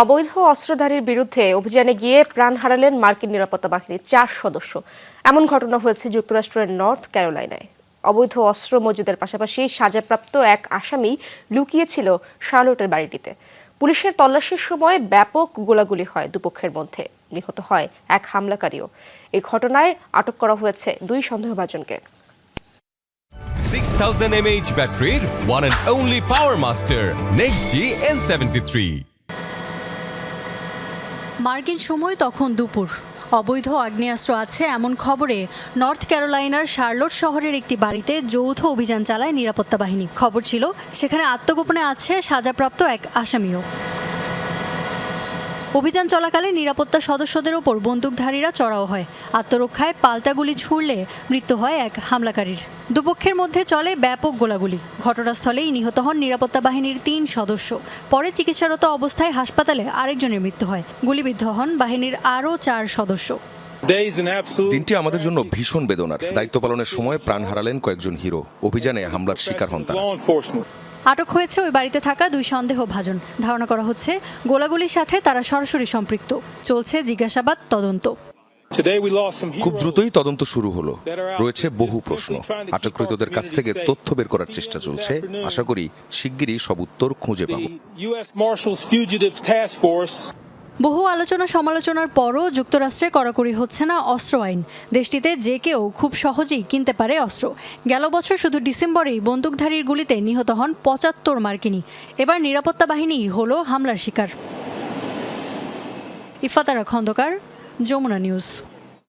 অবৈধ অস্ত্রধারীর বিরুদ্ধে অভিযানে গিয়ে প্রাণ হারালেন মার্কিন নিরাপত্তা বাহিনীর চার সদস্য। এমন ঘটনা হয়েছে যুক্তরাষ্ট্রের নর্থ ক্যারোলাইনায়। অবৈধ অস্ত্র মজুদের পাশাপাশি সাজাপ্রাপ্ত এক আসামি লুকিয়েছিল শার্লোটের বাড়িটিতে। পুলিশের তল্লাশির সময় ব্যাপক গোলাগুলি হয় দুপক্ষের মধ্যে। নিহত হয় এক হামলাকারীও। এই ঘটনায় আটক করা হয়েছে দুই সন্দেহভাজনকে। 6000 mAh ব্যাটারির one and only power master, next G N73 মার্কিন সময় তখন দুপুর। অবৈধ আগ্নেয়াস্ত্র আছে এমন খবরে নর্থ ক্যারোলাইনার শার্লোট শহরের একটি বাড়িতে যৌথ অভিযান চালায় নিরাপত্তা বাহিনী। খবর ছিল, সেখানে আত্মগোপনে আছে সাজাপ্রাপ্ত এক আসামিও। অভিযান চলাকালে নিরাপত্তা সদস্যদের ওপর বন্দুকধারীরা চড়াও হয়। আত্মরক্ষায় পাল্টা গুলি ছুড়লে মৃত্যু হয় এক হামলাকারীর। দুপক্ষের মধ্যে চলে ব্যাপক গোলাগুলি। ঘটনাস্থলেই নিহত হন নিরাপত্তা বাহিনীর তিন সদস্য। পরে চিকিৎসারত অবস্থায় হাসপাতালে আরেকজনের মৃত্যু হয়। গুলিবিদ্ধ হন বাহিনীর আরও চার সদস্য। দিনটি আমাদের জন্য ভীষণ বেদনার। দায়িত্ব পালনের সময় প্রাণ হারালেন কয়েকজন হিরো। অভিযানে হামলার শিকার হন তারা। আটক হয়েছে ওই বাড়িতে থাকা দুই সন্দেহভাজন ধারণা করা হচ্ছে গোলাগুলির সাথে তারা সরাসরি সম্পৃক্ত। চলছে জিজ্ঞাসাবাদ তদন্ত। খুব দ্রুতই তদন্ত শুরু হলো। রয়েছে বহু প্রশ্ন। আটককৃতদের কাছ থেকে তথ্য বের করার চেষ্টা চলছে। আশা করি শিগগিরই সব উত্তর খুঁজে পাবো। বহু আলোচনা সমালোচনার পরও যুক্তরাষ্ট্রে কড়াকড়ি হচ্ছে না অস্ত্র আইন। দেশটিতে যে কেউ খুব সহজেই কিনতে পারে অস্ত্র। গেল বছর শুধু ডিসেম্বরেই বন্দুকধারীর গুলিতে নিহত হন পঁচাত্তর মার্কিনী। এবার নিরাপত্তা বাহিনী হল হামলার শিকার। ইফাতারা খন্দকার যমুনা নিউজ।